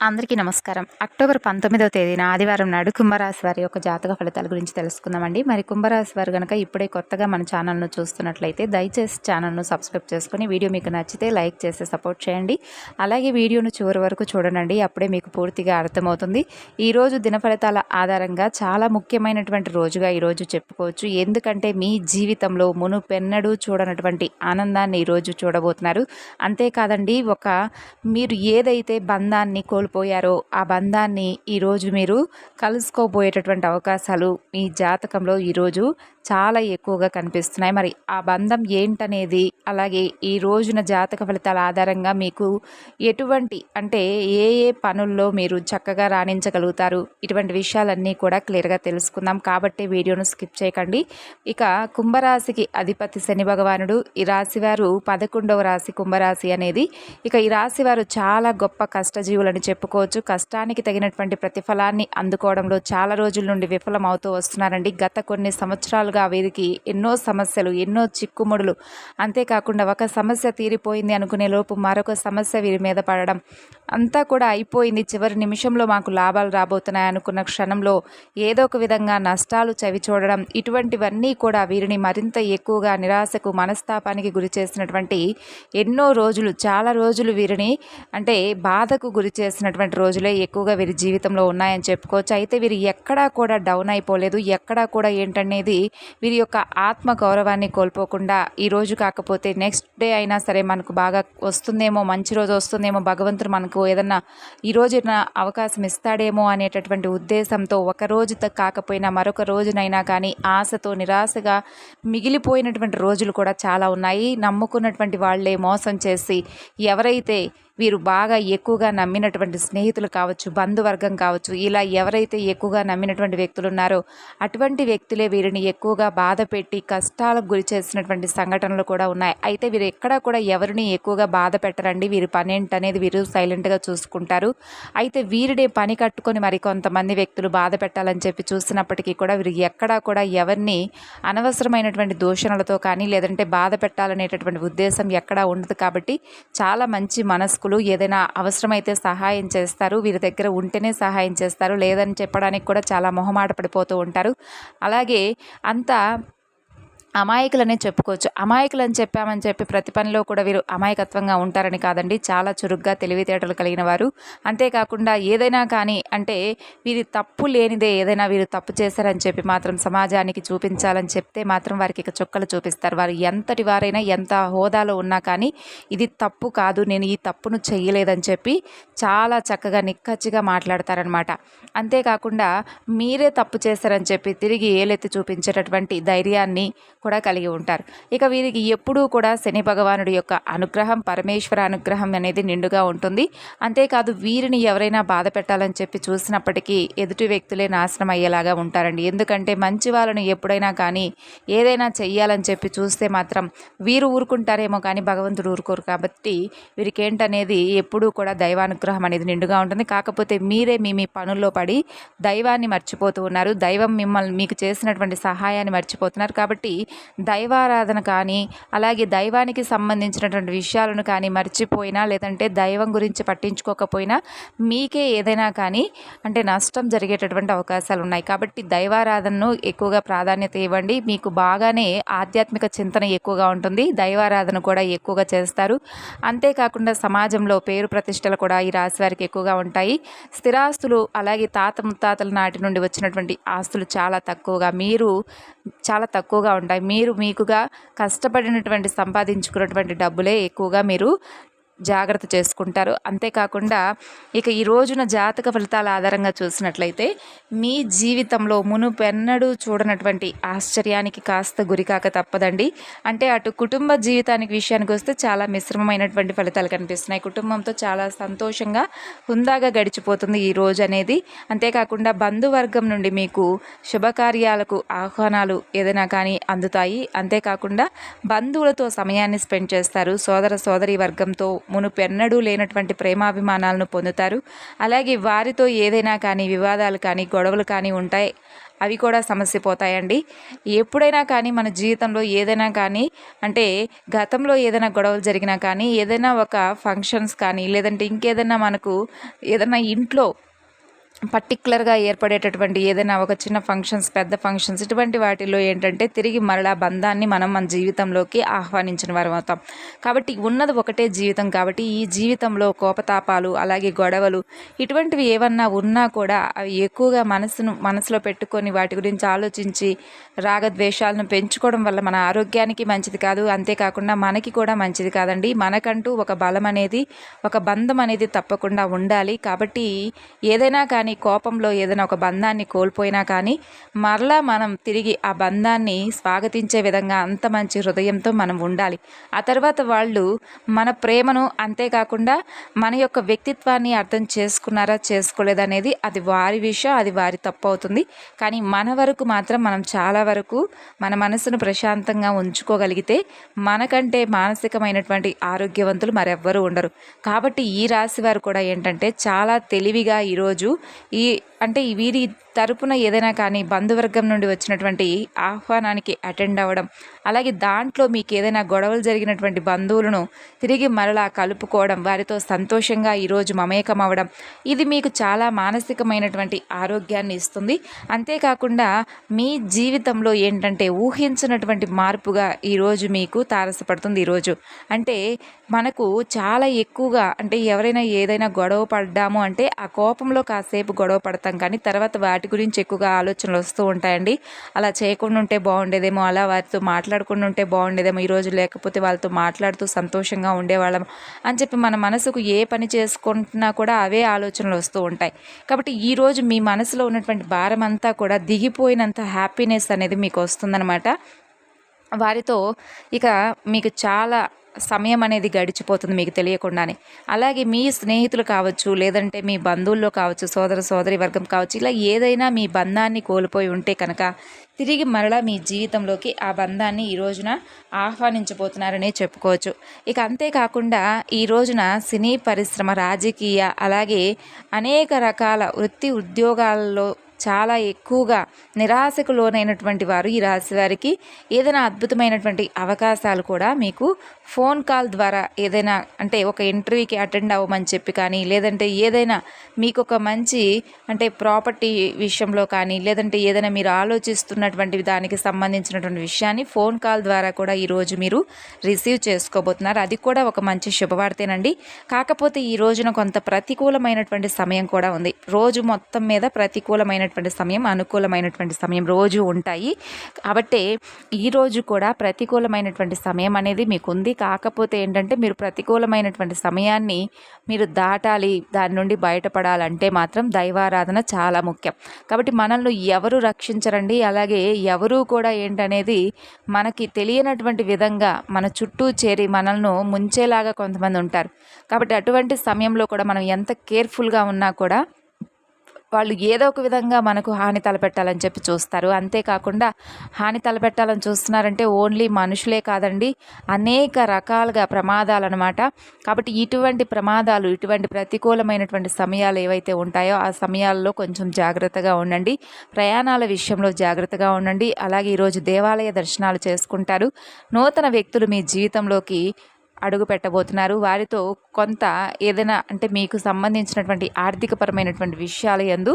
అందరికీ నమస్కారం. అక్టోబర్ పంతొమ్మిదవ తేదీన ఆదివారం నాడు కుంభరాశి వారి యొక్క జాతక ఫలితాల గురించి తెలుసుకుందామండి. మరి కుంభరాశి వారు కనుక ఇప్పుడే కొత్తగా మన ఛానల్ను చూస్తున్నట్లయితే దయచేసి ఛానల్ను సబ్స్క్రైబ్ చేసుకొని వీడియో మీకు నచ్చితే లైక్ చేసి సపోర్ట్ చేయండి. అలాగే వీడియోను చివరి వరకు చూడండి. అప్పుడే మీకు పూర్తిగా అర్థమవుతుంది. ఈరోజు దిన ఫలితాల ఆధారంగా చాలా ముఖ్యమైనటువంటి రోజుగా ఈరోజు చెప్పుకోవచ్చు. ఎందుకంటే మీ జీవితంలో మునుపెన్నడూ చూడనటువంటి ఆనందాన్ని ఈరోజు చూడబోతున్నారు. అంతేకాదండి ఒక మీరు ఏదైతే బంధాన్ని కోల్పోయారో ఆ బంధాన్ని ఈరోజు మీరు కలుసుకోబోయేటటువంటి అవకాశాలు మీ జాతకంలో ఈరోజు చాలా ఎక్కువగా కనిపిస్తున్నాయి. మరి ఆ బంధం ఏంటనేది అలాగే ఈ రోజున జాతక ఫలితాల ఆధారంగా మీకు ఎటువంటి అంటే ఏ ఏ పనుల్లో మీరు చక్కగా రాణించగలుగుతారు? ఇటువంటి విషయాలన్నీ కూడా క్లియర్గా తెలుసుకుందాం. కాబట్టి వీడియోను స్కిప్ చేయకండి. ఇక కుంభరాశికి అధిపతి శని భగవానుడు. ఈ రాశివారు పదకొండవ రాశి కుంభరాశి అనేది. ఇక ఈ రాశివారు చాలా గొప్ప కష్టజీవులని చెప్పుకోవచ్చు. కష్టానికి తగినటువంటి ప్రతిఫలాన్ని అందుకోవడంలో చాలా రోజుల నుండి విఫలమవుతూ వస్తున్నారండి. గత కొన్ని సంవత్సరాలు సంవత్సరాలుగా వీరికి ఎన్నో సమస్యలు ఎన్నో చిక్కుముడులు. అంతేకాకుండా ఒక సమస్య తీరిపోయింది అనుకునే లోపు మరొక సమస్య వీరి మీద పడడం. అంతా కూడా అయిపోయింది. చివరి నిమిషంలో మాకు లాభాలు రాబోతున్నాయి అనుకున్న క్షణంలో ఏదో ఒక విధంగా నష్టాలు చవి చూడడం ఇటువంటివన్నీ కూడా వీరిని మరింత ఎక్కువగా నిరాశకు మనస్తాపానికి గురి చేసినటువంటి ఎన్నో రోజులు చాలా రోజులు వీరిని అంటే బాధకు గురి చేసినటువంటి రోజులే ఎక్కువగా వీరి జీవితంలో ఉన్నాయని చెప్పుకోవచ్చు. అయితే వీరు ఎక్కడా కూడా డౌన్ అయిపోలేదు. ఎక్కడా కూడా ఏంటనేది వీరి యొక్క ఆత్మ గౌరవాన్ని కోల్పోకుండా ఈ రోజు కాకపోతే నెక్స్ట్ డే అయినా సరే మనకు బాగా వస్తుందేమో మంచి రోజు వస్తుందేమో భగవంతుడు మనకు ఏదన్నా ఈ అవకాశం ఇస్తాడేమో అనేటటువంటి ఉద్దేశంతో ఒక రోజు కాకపోయినా మరొక రోజునైనా కానీ ఆశతో నిరాశగా మిగిలిపోయినటువంటి రోజులు కూడా చాలా ఉన్నాయి. నమ్ముకున్నటువంటి వాళ్ళే మోసం చేసి ఎవరైతే వీరు బాగా ఎక్కువగా నమ్మినటువంటి స్నేహితులు కావచ్చు బంధువర్గం కావచ్చు ఇలా ఎవరైతే ఎక్కువగా నమ్మినటువంటి వ్యక్తులు ఉన్నారో అటువంటి వ్యక్తులే వీరిని ఎక్కువగా బాధ పెట్టి కష్టాలకు గురి చేసినటువంటి సంఘటనలు కూడా ఉన్నాయి. అయితే వీరు ఎక్కడా కూడా ఎవరిని ఎక్కువగా బాధ పెట్టరండి. వీరి పని ఏంటనేది వీరు సైలెంట్గా చూసుకుంటారు. అయితే వీరిడే పని కట్టుకొని మరి కొంతమంది వ్యక్తులు బాధ పెట్టాలని చెప్పి చూసినప్పటికీ కూడా వీరు ఎక్కడా కూడా ఎవరిని అనవసరమైనటువంటి దూషణలతో కానీ లేదంటే బాధ పెట్టాలనేటటువంటి ఉద్దేశం ఎక్కడా ఉండదు. కాబట్టి చాలా మంచి మనస్కులు ఏదైనా అవసరమైతే సహాయం చేస్తారు వీరి దగ్గర ఉంటేనే సహాయం చేస్తారు లేదని చెప్పడానికి కూడా చాలా మొహమాట పడిపోతూ ఉంటారు. అలాగే అంతా అమాయకులనే చెప్పుకోవచ్చు. అమాయకులని చెప్పామని చెప్పి ప్రతి పనిలో కూడా వీరు అమాయకత్వంగా ఉంటారని కాదండి. చాలా చురుగ్గా తెలివితేటలు కలిగిన వారు. అంతేకాకుండా ఏదైనా కానీ అంటే వీరి తప్పు లేనిదే ఏదైనా వీరు తప్పు చేశారని చెప్పి మాత్రం సమాజానికి చూపించాలని చెప్తే మాత్రం వారికి ఇక చుక్కలు చూపిస్తారు. వారు ఎంతటి వారైనా ఎంత హోదాలో ఉన్నా కానీ ఇది తప్పు కాదు నేను ఈ తప్పును చెయ్యలేదని చెప్పి చాలా చక్కగా నిక్కచ్చిగా మాట్లాడతారనమాట అంతేకాకుండా మీరే తప్పు చేశారని చెప్పి తిరిగి ఏలెత్తి చూపించేటటువంటి ధైర్యాన్ని కూడా కలిగి ఉంటారు. ఇక వీరికి ఎప్పుడూ కూడా శని భగవానుడి యొక్క అనుగ్రహం పరమేశ్వర అనుగ్రహం అనేది నిండుగా ఉంటుంది. అంతేకాదు వీరిని ఎవరైనా బాధ పెట్టాలని చెప్పి చూసినప్పటికీ ఎదుటి వ్యక్తులే నాశనం అయ్యేలాగా ఉంటారండి. ఎందుకంటే మంచి వాళ్ళను ఎప్పుడైనా కానీ ఏదైనా చెయ్యాలని చెప్పి చూస్తే మాత్రం వీరు ఊరుకుంటారేమో కానీ భగవంతుడు ఊరుకోరు. కాబట్టి వీరికి ఏంటనేది ఎప్పుడూ కూడా దైవానుగ్రహం అనేది నిండుగా ఉంటుంది. కాకపోతే మీరే మీ మీ పనుల్లో పడి దైవాన్ని మర్చిపోతూ ఉన్నారు. దైవం మిమ్మల్ని మీకు చేసినటువంటి సహాయాన్ని మర్చిపోతున్నారు. కాబట్టి దైవారాధన కానీ అలాగే దైవానికి సంబంధించినటువంటి విషయాలను కానీ మర్చిపోయినా లేదంటే దైవం గురించి పట్టించుకోకపోయినా మీకే ఏదైనా కానీ అంటే నష్టం జరిగేటటువంటి అవకాశాలు ఉన్నాయి. కాబట్టి దైవారాధనను ఎక్కువగా ప్రాధాన్యత ఇవ్వండి. మీకు బాగానే ఆధ్యాత్మిక చింతన ఎక్కువగా ఉంటుంది. దైవారాధన కూడా ఎక్కువగా చేస్తారు. అంతేకాకుండా సమాజంలో పేరు ప్రతిష్టలు కూడా ఈ రాశి వారికి ఎక్కువగా ఉంటాయి. స్థిరాస్తులు అలాగే తాత ముత్తాతల నాటి నుండి వచ్చినటువంటి ఆస్తులు చాలా తక్కువగా మీరు చాలా తక్కువగా ఉంటాయి. మీరు మీకుగా కష్టపడినటువంటి సంపాదించుకున్నటువంటి డబ్బులే ఎక్కువగా మీరు జాగ్రత్త చేసుకుంటారు. అంతేకాకుండా ఇక ఈ రోజున జాతక ఫలితాల ఆధారంగా చూసినట్లయితే మీ జీవితంలో మునుపెన్నడూ చూడనటువంటి ఆశ్చర్యానికి కాస్త గురికాక తప్పదండి. అంటే అటు కుటుంబ జీవితానికి విషయానికి వస్తే చాలా మిశ్రమమైనటువంటి ఫలితాలు కనిపిస్తున్నాయి. కుటుంబంతో చాలా సంతోషంగా హుందాగా గడిచిపోతుంది ఈ రోజు అనేది. అంతేకాకుండా బంధువర్గం నుండి మీకు శుభకార్యాలకు ఆహ్వానాలు ఏదైనా కానీ అందుతాయి. అంతేకాకుండా బంధువులతో సమయాన్ని స్పెండ్ చేస్తారు. సోదర సోదరి వర్గంతో మునుపెన్నడూ లేనటువంటి ప్రేమాభిమానాలను పొందుతారు. అలాగే వారితో ఏదైనా కానీ వివాదాలు కానీ గొడవలు కానీ ఉంటాయి అవి కూడా సమస్య పోతాయండి. ఎప్పుడైనా కానీ మన జీవితంలో ఏదైనా కానీ అంటే గతంలో ఏదైనా గొడవలు జరిగినా కానీ ఏదైనా ఒక ఫంక్షన్స్ కానీ లేదంటే ఇంకేదైనా మనకు ఏదైనా ఇంట్లో పర్టికులర్గా ఏర్పడేటటువంటి ఏదైనా ఒక చిన్న ఫంక్షన్స్ పెద్ద ఫంక్షన్స్ ఇటువంటి వాటిలో ఏంటంటే తిరిగి మరలా బంధాన్ని మనం మన జీవితంలోకి ఆహ్వానించిన వారం అవుతాం. కాబట్టి ఉన్నది ఒకటే జీవితం కాబట్టి ఈ జీవితంలో కోపతాపాలు అలాగే గొడవలు ఇటువంటివి ఏమన్నా ఉన్నా కూడా అవి ఎక్కువగా మనసును మనసులో పెట్టుకొని వాటి గురించి ఆలోచించి రాగద్వేషాలను పెంచుకోవడం వల్ల మన ఆరోగ్యానికి మంచిది కాదు. అంతేకాకుండా మనకి కూడా మంచిది కాదండి. మనకంటూ ఒక బలం అనేది ఒక బంధం అనేది తప్పకుండా ఉండాలి. కాబట్టి ఏదైనా కానీ కోపంలో ఏదైనా ఒక బంధాన్ని కోల్పోయినా కానీ మరలా మనం తిరిగి ఆ బంధాన్ని స్వాగతించే విధంగా అంత మంచి హృదయంతో మనం ఉండాలి. ఆ తర్వాత వాళ్ళు మన ప్రేమను అంతేకాకుండా మన యొక్క వ్యక్తిత్వాన్ని అర్థం చేసుకున్నారా చేసుకోలేదనేది అది వారి విషయం అది వారి తప్పు అవుతుంది. కానీ మన వరకు మాత్రం మనం చాలా వరకు మన మనసును ప్రశాంతంగా ఉంచుకోగలిగితే మనకంటే మానసికమైనటువంటి ఆరోగ్యవంతులు మరెవ్వరూ ఉండరు. కాబట్టి ఈ రాశి వారు కూడా ఏంటంటే చాలా తెలివిగా ఈరోజు ఈ అంటే వీరి తరపున ఏదైనా కానీ బంధువర్గం నుండి వచ్చినటువంటి ఆహ్వానానికి అటెండ్ అవ్వడం అలాగే దాంట్లో మీకు ఏదైనా గొడవలు జరిగినటువంటి బంధువులను తిరిగి మరలా కలుపుకోవడం వారితో సంతోషంగా ఈరోజు మమేకం అవ్వడం ఇది మీకు చాలా మానసికమైనటువంటి ఆరోగ్యాన్ని ఇస్తుంది. అంతేకాకుండా మీ జీవితంలో ఏంటంటే ఊహించినటువంటి మార్పుగా ఈరోజు మీకు తారసపడుతుంది ఈరోజు. అంటే మనకు చాలా ఎక్కువగా అంటే ఎవరైనా ఏదైనా గొడవ పడ్డాము అంటే ఆ కోపంలో కాసేపు గొడవ పడతాం కానీ తర్వాత వాటి వాటి గురించి ఎక్కువగా ఆలోచనలు వస్తూ ఉంటాయండి. అలా చేయకుండా ఉంటే బాగుండేదేమో అలా వారితో మాట్లాడకుండా ఉంటే బాగుండేదేమో ఈరోజు లేకపోతే వాళ్ళతో మాట్లాడుతూ సంతోషంగా ఉండేవాళ్ళం అని చెప్పి మన మనసుకు ఏ పని చేసుకుంటున్నా కూడా అవే ఆలోచనలు వస్తూ ఉంటాయి. కాబట్టి ఈరోజు మీ మనసులో ఉన్నటువంటి భారం అంతా కూడా దిగిపోయినంత హ్యాపీనెస్ అనేది మీకు వస్తుందన్నమాట. వారితో ఇక మీకు చాలా సమయం అనేది గడిచిపోతుంది మీకు తెలియకుండానే. అలాగే మీ స్నేహితులు కావచ్చు లేదంటే మీ బంధువుల్లో కావచ్చు సోదర సోదరి వర్గం కావచ్చు ఇలా ఏదైనా మీ బంధాన్ని కోల్పోయి ఉంటే కనుక తిరిగి మరలా మీ జీవితంలోకి ఆ బంధాన్ని ఈ రోజున ఆహ్వానించబోతున్నారనే చెప్పుకోవచ్చు. ఇక అంతేకాకుండా ఈ రోజున సినీ పరిశ్రమ రాజకీయ అలాగే అనేక రకాల వృత్తి ఉద్యోగాల్లో చాలా ఎక్కువగా నిరాశకు లోనైనటువంటి వారు ఈ రాశి వారికి ఏదైనా అద్భుతమైనటువంటి అవకాశాలు కూడా మీకు ఫోన్ కాల్ ద్వారా ఏదైనా అంటే ఒక ఇంటర్వ్యూకి అటెండ్ అవ్వమని చెప్పి కానీ లేదంటే ఏదైనా మీకు ఒక మంచి అంటే ప్రాపర్టీ విషయంలో కానీ లేదంటే ఏదైనా మీరు ఆలోచిస్తున్నటువంటి దానికి సంబంధించినటువంటి విషయాన్ని ఫోన్ కాల్ ద్వారా కూడా ఈరోజు మీరు రిసీవ్ చేసుకోబోతున్నారు. అది కూడా ఒక మంచి శుభవార్తేనండి. కాకపోతే ఈ రోజున కొంత ప్రతికూలమైనటువంటి సమయం కూడా ఉంది. రోజు మొత్తం మీద ప్రతికూలమైనటువంటి సమయం అనుకూలమైనటువంటి సమయం రోజు ఉంటాయి. కాబట్టి ఈరోజు కూడా ప్రతికూలమైనటువంటి సమయం అనేది మీకు ఉంది కాకపోతే ఏంటంటే మీరు ప్రతికూలమైనటువంటి సమయాన్ని మీరు దాటాలి దాని నుండి బయటపడాలంటే మాత్రం దైవారాధన చాలా ముఖ్యం. కాబట్టి మనల్ని ఎవరు రక్షించరండి? అలాగే ఎవరు కూడా ఏంటనేది మనకి తెలియనటువంటి విధంగా మన చుట్టూ చేరి మనల్ని ముంచేలాగా కొంతమంది ఉంటారు. కాబట్టి అటువంటి సమయంలో కూడా మనం ఎంత కేర్ఫుల్గా ఉన్నా కూడా వాళ్ళు ఏదో ఒక విధంగా మనకు హాని తలపెట్టాలని చెప్పి చూస్తారు. అంతేకాకుండా హాని తలపెట్టాలని చూస్తున్నారంటే ఓన్లీ మనుషులే కాదండి అనేక రకాలుగా ప్రమాదాలు అనమాట కాబట్టి ఇటువంటి ప్రమాదాలు ఇటువంటి ప్రతికూలమైనటువంటి సమయాలు ఏవైతే ఉంటాయో ఆ సమయాల్లో కొంచెం జాగ్రత్తగా ఉండండి. ప్రయాణాల విషయంలో జాగ్రత్తగా ఉండండి. అలాగే ఈరోజు దేవాలయ దర్శనాలు చేసుకుంటారు. నూతన వ్యక్తులు మీ జీవితంలోకి అడుగు పెట్టబోతున్నారు. వారితో కొంత ఏదైనా అంటే మీకు సంబంధించినటువంటి ఆర్థికపరమైనటువంటి విషయాలు ఎందు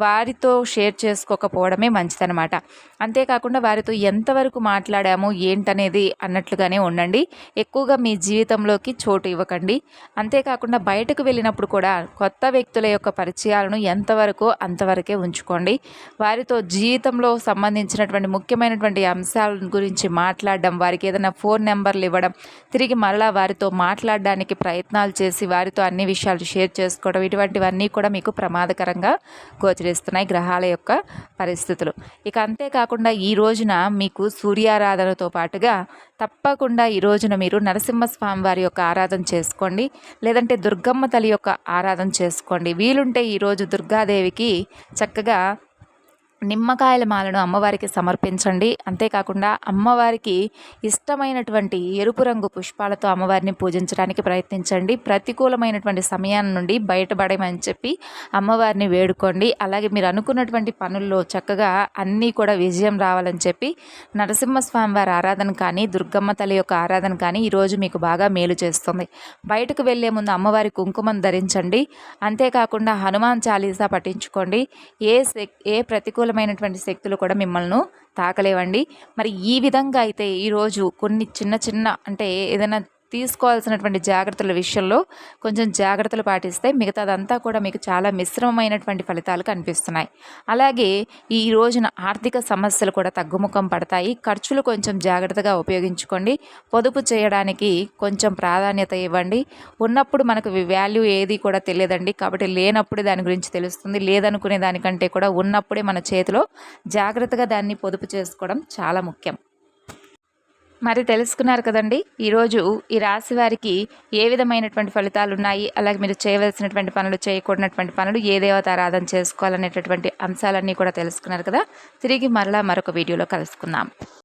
వారితో షేర్ చేసుకోకపోవడమే మంచిదనమాట అంతేకాకుండా వారితో ఎంతవరకు మాట్లాడాము ఏంటనేది అన్నట్లుగానే ఉండండి. ఎక్కువగా మీ జీవితంలోకి చోటు ఇవ్వకండి. అంతేకాకుండా బయటకు వెళ్ళినప్పుడు కూడా కొత్త వ్యక్తుల యొక్క పరిచయాలను ఎంతవరకు అంతవరకే ఉంచుకోండి. వారితో జీవితంలో సంబంధించినటువంటి ముఖ్యమైనటువంటి అంశాల గురించి మాట్లాడడం వారికి ఏదైనా ఫోన్ నెంబర్లు ఇవ్వడం తిరిగి మరలా వారితో మాట్లాడడానికి ప్రయత్నాలు చేసి వారితో అన్ని విషయాలు షేర్ చేసుకోవడం ఇటువంటివన్నీ కూడా మీకు ప్రమాదకరంగా గోచరిస్తున్నాయి గ్రహాల యొక్క పరిస్థితులు. ఇక అంతేకాకుండా ఈ రోజున మీకు సూర్యారాధనతో పాటుగా తప్పకుండా ఈ రోజున మీరు నరసింహస్వామి వారి యొక్క ఆరాధన చేసుకోండి లేదంటే దుర్గమ్మ తల్లి యొక్క ఆరాధన చేసుకోండి. వీలుంటే ఈరోజు దుర్గాదేవికి చక్కగా నిమ్మకాయల మాలను అమ్మవారికి సమర్పించండి. అంతేకాకుండా అమ్మవారికి ఇష్టమైనటువంటి ఎరుపు రంగు పుష్పాలతో అమ్మవారిని పూజించడానికి ప్రయత్నించండి. ప్రతికూలమైనటువంటి సమయాన్ని నుండి బయటపడమని చెప్పి అమ్మవారిని వేడుకోండి. అలాగే మీరు అనుకున్నటువంటి పనుల్లో చక్కగా అన్నీ కూడా విజయం రావాలని చెప్పి నరసింహస్వామి వారి ఆరాధన కానీ దుర్గమ్మ తల్లి యొక్క ఆరాధన కానీ ఈరోజు మీకు బాగా మేలు చేస్తుంది. బయటకు వెళ్ళే ముందు అమ్మవారి కుంకుమను ధరించండి. అంతేకాకుండా హనుమాన్ చాలీసా పఠించుకోండి. ఏ ఏ ప్రతికూల ప్రతికూలమైనటువంటి శక్తులు కూడా మిమ్మల్ని తాకలేవండి. మరి ఈ విధంగా అయితే ఈరోజు కొన్ని చిన్న చిన్న అంటే ఏదైనా తీసుకోవాల్సినటువంటి జాగ్రత్తల విషయంలో కొంచెం జాగ్రత్తలు పాటిస్తే మిగతాదంతా కూడా మీకు చాలా మిశ్రమమైనటువంటి ఫలితాలు కనిపిస్తున్నాయి. అలాగే ఈ రోజున ఆర్థిక సమస్యలు కూడా తగ్గుముఖం పడతాయి. ఖర్చులు కొంచెం జాగ్రత్తగా ఉపయోగించుకోండి. పొదుపు చేయడానికి కొంచెం ప్రాధాన్యత ఇవ్వండి. ఉన్నప్పుడు మనకు వాల్యూ ఏది కూడా తెలియదండి. కాబట్టి లేనప్పుడే దాని గురించి తెలుస్తుంది. లేదనుకునే దానికంటే కూడా ఉన్నప్పుడే మన చేతిలో జాగ్రత్తగా దాన్ని పొదుపు చేసుకోవడం చాలా ముఖ్యం. మరి తెలుసుకున్నారు కదండి ఈరోజు ఈ రాశి వారికి ఏ విధమైనటువంటి ఫలితాలు ఉన్నాయి అలాగే మీరు చేయవలసినటువంటి పనులు చేయకూడనటువంటి పనులు ఏ దేవత ఆరాధన చేసుకోవాలనేటటువంటి అంశాలన్నీ కూడా తెలుసుకున్నారు కదా. తిరిగి మరలా మరొక వీడియోలో కలుసుకుందాం.